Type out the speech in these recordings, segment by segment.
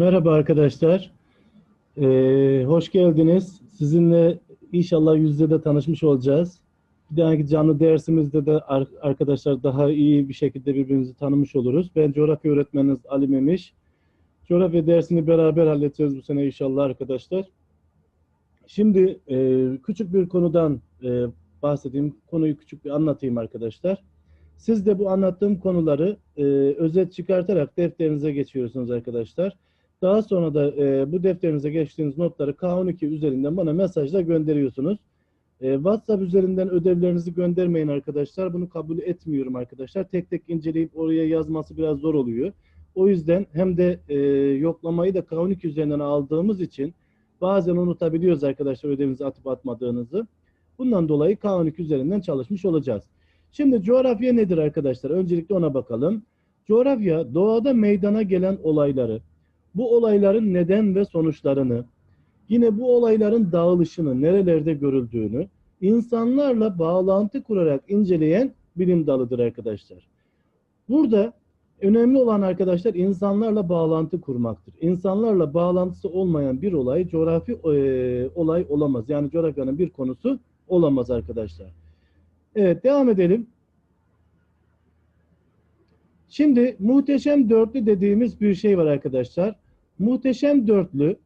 Merhaba arkadaşlar. Ee, hoş geldiniz. Sizinle inşallah yüzde de tanışmış olacağız. Bir dahaki canlı dersimizde de ar- arkadaşlar daha iyi bir şekilde birbirimizi tanımış oluruz. Ben coğrafya öğretmeniniz Ali Memiş. Coğrafya dersini beraber halledeceğiz bu sene inşallah arkadaşlar. Şimdi e, küçük bir konudan e, bahsedeyim. Konuyu küçük bir anlatayım arkadaşlar. Siz de bu anlattığım konuları e, özet çıkartarak defterinize geçiyorsunuz arkadaşlar. Daha sonra da e, bu defterinize geçtiğiniz notları K12 üzerinden bana mesajla gönderiyorsunuz. E, WhatsApp üzerinden ödevlerinizi göndermeyin arkadaşlar. Bunu kabul etmiyorum arkadaşlar. Tek tek inceleyip oraya yazması biraz zor oluyor. O yüzden hem de e, yoklamayı da K12 üzerinden aldığımız için bazen unutabiliyoruz arkadaşlar ödevinizi atıp atmadığınızı. Bundan dolayı K12 üzerinden çalışmış olacağız. Şimdi coğrafya nedir arkadaşlar? Öncelikle ona bakalım. Coğrafya doğada meydana gelen olayları, bu olayların neden ve sonuçlarını, yine bu olayların dağılışını, nerelerde görüldüğünü, insanlarla bağlantı kurarak inceleyen bilim dalıdır arkadaşlar. Burada önemli olan arkadaşlar insanlarla bağlantı kurmaktır. İnsanlarla bağlantısı olmayan bir olay coğrafi e, olay olamaz. Yani coğrafyanın bir konusu olamaz arkadaşlar. Evet devam edelim. Şimdi muhteşem dörtlü dediğimiz bir şey var arkadaşlar. Muhteşem dörtlü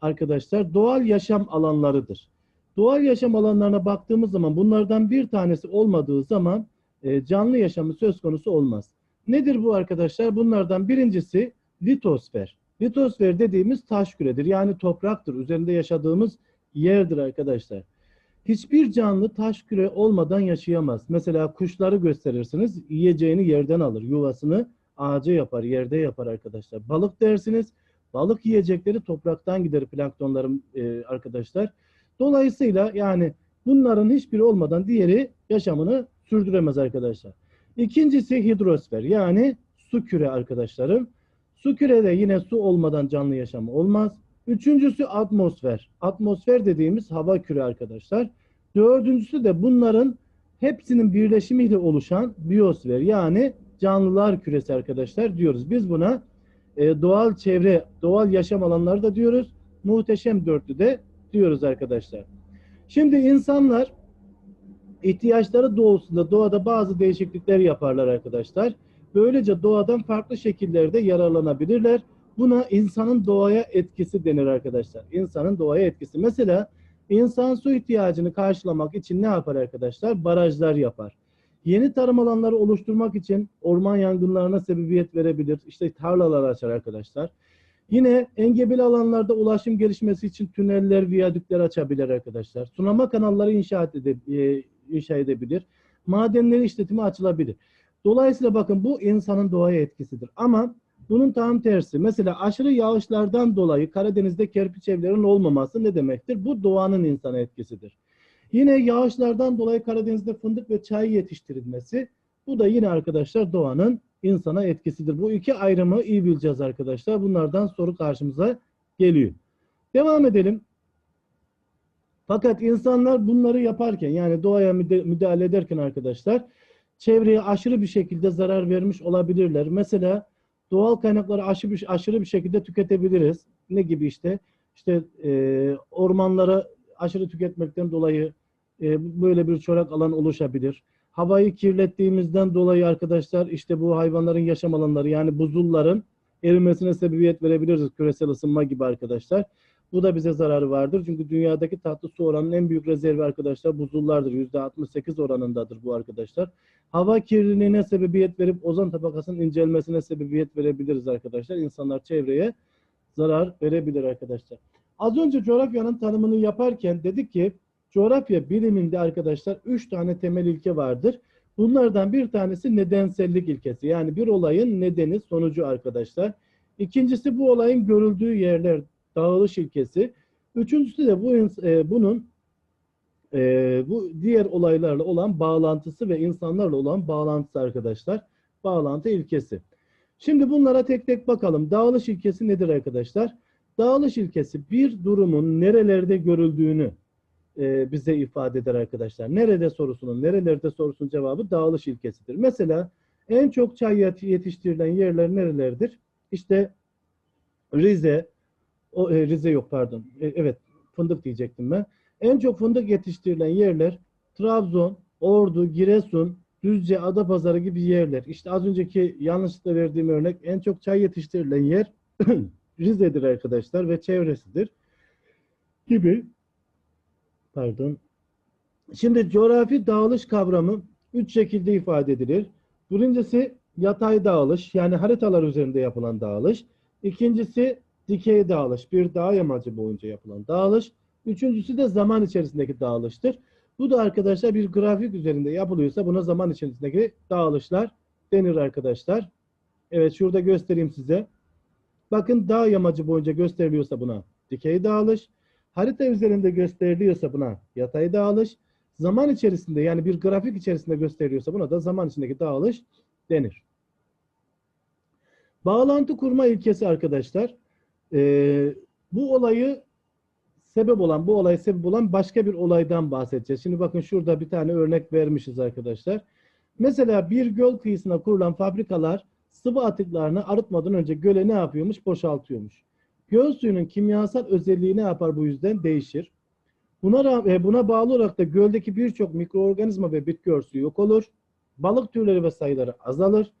arkadaşlar doğal yaşam alanlarıdır. Doğal yaşam alanlarına baktığımız zaman bunlardan bir tanesi olmadığı zaman e, canlı yaşamı söz konusu olmaz. Nedir bu arkadaşlar? Bunlardan birincisi litosfer. Litosfer dediğimiz taş küredir. Yani topraktır. Üzerinde yaşadığımız yerdir arkadaşlar. Hiçbir canlı taş küre olmadan yaşayamaz. Mesela kuşları gösterirsiniz, yiyeceğini yerden alır, yuvasını ağaca yapar, yerde yapar arkadaşlar. Balık dersiniz, balık yiyecekleri topraktan gider planktonların e, arkadaşlar. Dolayısıyla yani bunların hiçbiri olmadan diğeri yaşamını sürdüremez arkadaşlar. İkincisi hidrosfer yani su küre arkadaşlarım. Su kürede yine su olmadan canlı yaşamı olmaz. Üçüncüsü atmosfer. Atmosfer dediğimiz hava küre arkadaşlar. Dördüncüsü de bunların hepsinin birleşimiyle oluşan biyosfer yani canlılar küresi arkadaşlar diyoruz. Biz buna e, doğal çevre, doğal yaşam alanları da diyoruz. Muhteşem dörtlü de diyoruz arkadaşlar. Şimdi insanlar ihtiyaçları doğrultusunda doğada bazı değişiklikler yaparlar arkadaşlar. Böylece doğadan farklı şekillerde yararlanabilirler. Buna insanın doğaya etkisi denir arkadaşlar. İnsanın doğaya etkisi. Mesela insan su ihtiyacını karşılamak için ne yapar arkadaşlar? Barajlar yapar. Yeni tarım alanları oluşturmak için orman yangınlarına sebebiyet verebilir. İşte tarlalar açar arkadaşlar. Yine engebeli alanlarda ulaşım gelişmesi için tüneller, viyadükler açabilir arkadaşlar. Sulama kanalları inşa, ede, e, inşa edebilir. Madenleri işletimi açılabilir. Dolayısıyla bakın bu insanın doğaya etkisidir. Ama bunun tam tersi. Mesela aşırı yağışlardan dolayı Karadeniz'de kerpiç evlerin olmaması ne demektir? Bu doğanın insana etkisidir. Yine yağışlardan dolayı Karadeniz'de fındık ve çay yetiştirilmesi bu da yine arkadaşlar doğanın insana etkisidir. Bu iki ayrımı iyi bileceğiz arkadaşlar. Bunlardan soru karşımıza geliyor. Devam edelim. Fakat insanlar bunları yaparken yani doğaya müdahale ederken arkadaşlar çevreye aşırı bir şekilde zarar vermiş olabilirler. Mesela doğal kaynakları aşırı bir, aşırı bir şekilde tüketebiliriz. Ne gibi işte? İşte e, ormanları aşırı tüketmekten dolayı e, böyle bir çorak alan oluşabilir. Havayı kirlettiğimizden dolayı arkadaşlar işte bu hayvanların yaşam alanları yani buzulların erimesine sebebiyet verebiliriz. Küresel ısınma gibi arkadaşlar. Bu da bize zararı vardır. Çünkü dünyadaki tatlı su oranının en büyük rezervi arkadaşlar buzullardır. %68 oranındadır bu arkadaşlar. Hava kirliliğine sebebiyet verip ozon tabakasının incelmesine sebebiyet verebiliriz arkadaşlar. İnsanlar çevreye zarar verebilir arkadaşlar. Az önce coğrafyanın tanımını yaparken dedik ki coğrafya biliminde arkadaşlar üç tane temel ilke vardır. Bunlardan bir tanesi nedensellik ilkesi. Yani bir olayın nedeni sonucu arkadaşlar. İkincisi bu olayın görüldüğü yerler dağılış ilkesi. Üçüncüsü de bu e, bunun e, bu diğer olaylarla olan bağlantısı ve insanlarla olan bağlantısı arkadaşlar. Bağlantı ilkesi. Şimdi bunlara tek tek bakalım. Dağılış ilkesi nedir arkadaşlar? Dağılış ilkesi bir durumun nerelerde görüldüğünü e, bize ifade eder arkadaşlar. Nerede sorusunun, nerelerde sorusunun cevabı dağılış ilkesidir. Mesela en çok çay yetiştirilen yerler nerelerdir? İşte Rize, o, e, Rize yok pardon. E, evet fındık diyecektim ben. En çok fındık yetiştirilen yerler Trabzon, Ordu, Giresun, Düzce, Adapazarı gibi yerler. İşte az önceki yanlışlıkla verdiğim örnek en çok çay yetiştirilen yer Rize'dir arkadaşlar ve çevresidir gibi. Pardon. Şimdi coğrafi dağılış kavramı üç şekilde ifade edilir. Birincisi yatay dağılış yani haritalar üzerinde yapılan dağılış. İkincisi dikey dağılış bir dağ yamacı boyunca yapılan dağılış. Üçüncüsü de zaman içerisindeki dağılıştır. Bu da arkadaşlar bir grafik üzerinde yapılıyorsa buna zaman içerisindeki dağılışlar denir arkadaşlar. Evet şurada göstereyim size. Bakın dağ yamacı boyunca gösteriliyorsa buna dikey dağılış. Harita üzerinde gösteriliyorsa buna yatay dağılış. Zaman içerisinde yani bir grafik içerisinde gösteriliyorsa buna da zaman içindeki dağılış denir. Bağlantı kurma ilkesi arkadaşlar. Ee, bu olayı sebep olan, bu olay sebep olan başka bir olaydan bahsedeceğiz. Şimdi bakın şurada bir tane örnek vermişiz arkadaşlar. Mesela bir göl kıyısına kurulan fabrikalar sıvı atıklarını arıtmadan önce göle ne yapıyormuş? Boşaltıyormuş. Göl suyunun kimyasal özelliği ne yapar bu yüzden? Değişir. Buna, e, buna bağlı olarak da göldeki birçok mikroorganizma ve bitki örtüsü yok olur. Balık türleri ve sayıları azalır.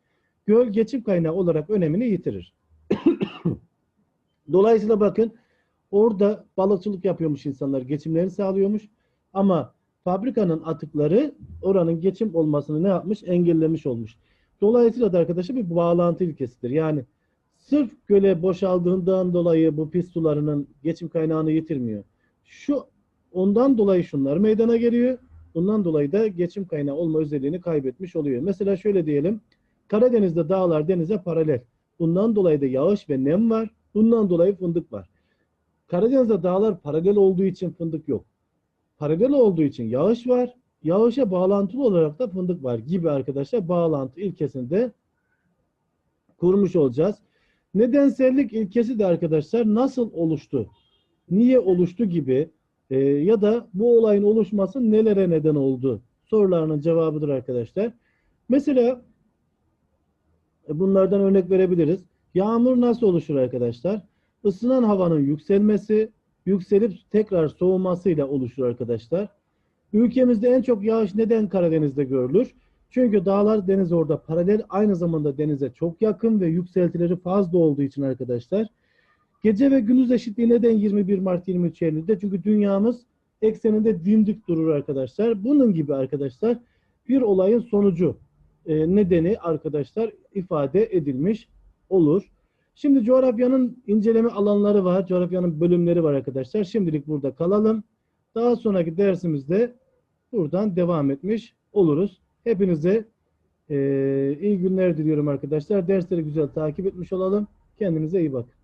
Göl geçim kaynağı olarak önemini yitirir. Dolayısıyla bakın orada balıkçılık yapıyormuş insanlar, geçimlerini sağlıyormuş. Ama fabrikanın atıkları oranın geçim olmasını ne yapmış? Engellemiş olmuş. Dolayısıyla da arkadaşlar bir bağlantı ilkesidir. Yani sırf göle boşaldığından dolayı bu pis sularının geçim kaynağını yitirmiyor. Şu ondan dolayı şunlar meydana geliyor. Bundan dolayı da geçim kaynağı olma özelliğini kaybetmiş oluyor. Mesela şöyle diyelim. Karadeniz'de dağlar denize paralel. Bundan dolayı da yağış ve nem var. Bundan dolayı fındık var. Karadeniz'de dağlar paralel olduğu için fındık yok. Paralel olduğu için yağış var. Yağışa bağlantılı olarak da fındık var gibi arkadaşlar bağlantı ilkesini de kurmuş olacağız. Nedensellik ilkesi de arkadaşlar nasıl oluştu? Niye oluştu gibi e, ya da bu olayın oluşması nelere neden oldu? Sorularının cevabıdır arkadaşlar. Mesela e, bunlardan örnek verebiliriz. Yağmur nasıl oluşur arkadaşlar? Isınan havanın yükselmesi, yükselip tekrar soğumasıyla oluşur arkadaşlar. Ülkemizde en çok yağış neden Karadeniz'de görülür? Çünkü dağlar deniz orada paralel aynı zamanda denize çok yakın ve yükseltileri fazla olduğu için arkadaşlar. Gece ve gündüz eşitliği neden 21 Mart 23 Eylül'de? Çünkü dünyamız ekseninde dimdik durur arkadaşlar. Bunun gibi arkadaşlar bir olayın sonucu e, nedeni arkadaşlar ifade edilmiş olur. Şimdi coğrafyanın inceleme alanları var. Coğrafyanın bölümleri var arkadaşlar. Şimdilik burada kalalım. Daha sonraki dersimizde buradan devam etmiş oluruz. Hepinize e, iyi günler diliyorum arkadaşlar. Dersleri güzel takip etmiş olalım. Kendinize iyi bakın.